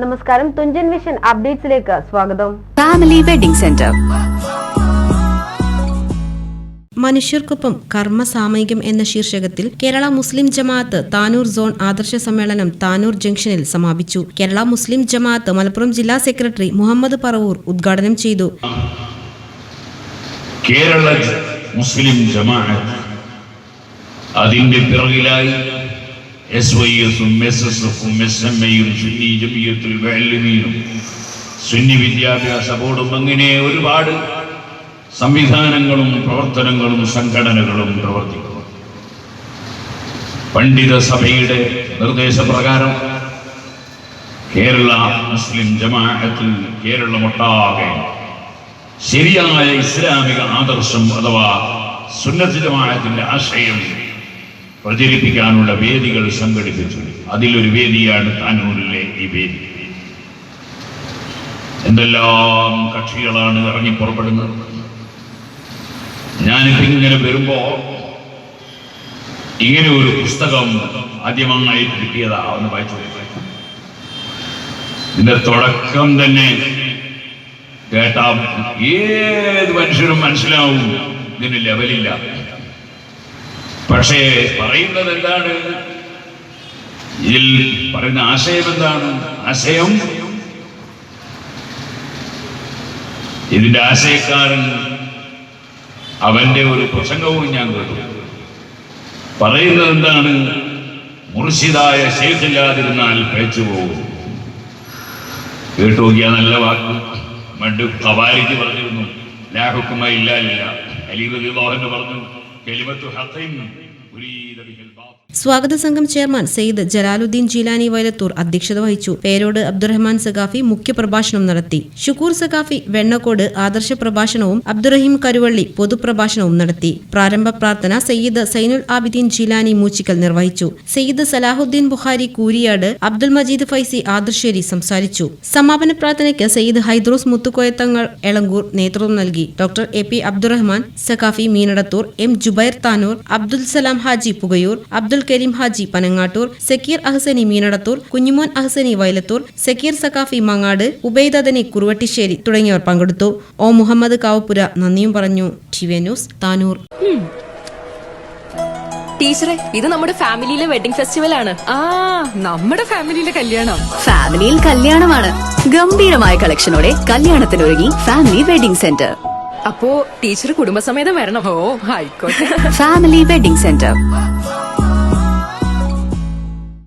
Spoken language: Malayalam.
നമസ്കാരം തുഞ്ചൻ വിഷൻ അപ്ഡേറ്റ്സിലേക്ക് സ്വാഗതം. ഫാമിലി വെഡിംഗ് സെന്റർ മനുഷ്യർക്കൊപ്പം കർമ്മ സാമയികം എന്ന ശീർഷകത്തിൽ കേരള മുസ്ലിം ജമാഅത്ത് താനൂർ സോൺ ആദർശ സമ്മേളനം താനൂർ ജംഗ്ഷനിൽ സമാപിച്ചു. കേരള മുസ്ലിം ജമാഅത്ത് മലപ്പുറം ജില്ലാ സെക്രട്ടറി മുഹമ്മദ് പറവൂർ ഉദ്ഘാടനം ചെയ്തു. കേരള മുസ്ലിം ജമാഅത്ത് അതിന്റെ പിറകിലായി എസ് വൈ എസും എസ് എസ് എഫും എസ് എം സുന്നി ജമിയത്തുൽ മുഅല്ലിമീനും സുന്നി വിദ്യാഭ്യാസ ബോർഡും അങ്ങനെ ഒരുപാട് സംവിധാനങ്ങളും പ്രവർത്തനങ്ങളും സംഘടനകളും പ്രവർത്തിക്കുന്നു. പണ്ഡിത സഭയുടെ നിർദ്ദേശപ്രകാരം കേരള മുസ്ലിം ജമാഅത്തിൽ കേരളമൊട്ടാകെ ശരിയായ ഇസ്ലാമിക ആദർശം അഥവാ സുന്നത്ത് ജമാഅത്തിന്റെ ആശയം പ്രചരിപ്പിക്കാനുള്ള വേദികൾ സംഘടിപ്പിച്ചു. അതിലൊരു വേദിയാണ് താനൂരിലെ ഈ വേദി. എന്തെല്ലാം കക്ഷികളാണ് ഇറങ്ങി പുറപ്പെടുന്നത്? ഞാനിപ്പോ ഇങ്ങനെ വരുമ്പോ ഇങ്ങനെ ഒരു പുസ്തകം ആദ്യമായി കിട്ടിയതാ ഒന്ന് വായിച്ചു ഇതിന്റെ തുടക്കം തന്നെ കേട്ടാ ഏത് മനുഷ്യനും മനസ്സിലാവും ഇതിന് ലെവലില്ല പക്ഷേ പറയുന്നത് എന്താണ് ഇതിൽ പറയുന്ന ആശയം എന്താണ്? ആശയം? ഇതിന്റെ ആശയക്കാരൻ അവന്റെ ഒരു പ്രസംഗവും ഞാൻ കേട്ടു. പറയുന്നത് എന്താണ് മുർഷിദായ ശേഷില്ലാതിരുന്നാൽ പേച്ചു പോകും കേട്ടു നോക്കിയാൽ നല്ല വാക്ക്. മണ്ട് കവാരിക്ക് പറഞ്ഞിരുന്നു ലാഹുക്കുമായി ഹുക്കുമ ഇല്ലാലില്ല. അലി റളിയല്ലാഹു പറഞ്ഞു كلمة حق أريد به الباطل സ്വാഗത സംഘം ചെയർമാൻ സെയ്ദ് ജലാലുദ്ദീൻ ജീലാനി വൈലത്തൂർ അധ്യക്ഷത വഹിച്ചു. പേരോട് അബ്ദുറഹ്മാൻ സഖാഫി മുഖ്യപ്രഭാഷണം നടത്തി. ഷുക്കൂർ സഖാഫി വെണ്ണക്കോട് ആദർശ പ്രഭാഷണവും അബ്ദുറഹീം കരുവള്ളി പൊതുപ്രഭാഷണവും നടത്തി. പ്രാരംഭ പ്രാർത്ഥന സയ്യിദ് സൈനുൽ ആബിദ്ദീൻ ജീലാനി മൂച്ചിക്കൽ നിർവഹിച്ചു. സയ്യിദ് സലാഹുദ്ദീൻ ബുഹാരി കൂരിയാട് അബ്ദുൽ മജീദ് ഫൈസി ആദർശേരി സംസാരിച്ചു. സമാപന പ്രാർത്ഥനയ്ക്ക് സയ്യിദ് ഹൈദ്രോസ് മുത്തുക്കോയത്തങ്ങൾ എളങ്കൂർ നേതൃത്വം നൽകി. Doctor A P Abdurahman Saqafi Meenadathur M Jubair Tanur Abdul Salam Haji Pukayur Abdul Kareem Haji Panangattur Zakir Ahsani Meenadathur Kunjumon Ahsani Vayalathur Zakir Saqafi Mangad ഉബൈദദനി Kuruvattisseri തുടങ്ങിയവർ പങ്കെടുത്തു. ഓ മുഹമ്മദ് കാവപ്പുര നന്ദിയും പറഞ്ഞു. TV news Tanur. ടീച്ചറെ ഇത് നമ്മുടെ ഫാമിലിയിലെ വെഡിംഗ് ഫെസ്റ്റിവൽ ആണ്. ആ നമ്മുടെ ഫാമിലിയിലെ കല്യാണം. ഫാമിലിയിൽ കല്യാണമാണ്. ഗംഭീരമായ കളക്ഷനോടെ കല്യാണത്തിനൊരുങ്ങി ഫാമിലി വെഡിംഗ് സെന്റർ. അപ്പോ ടീച്ചർ കുടുംബസമേതം വരണം. ഓ ആയിക്കോട്ടെ ഫാമിലി വെഡിംഗ് സെന്റർ.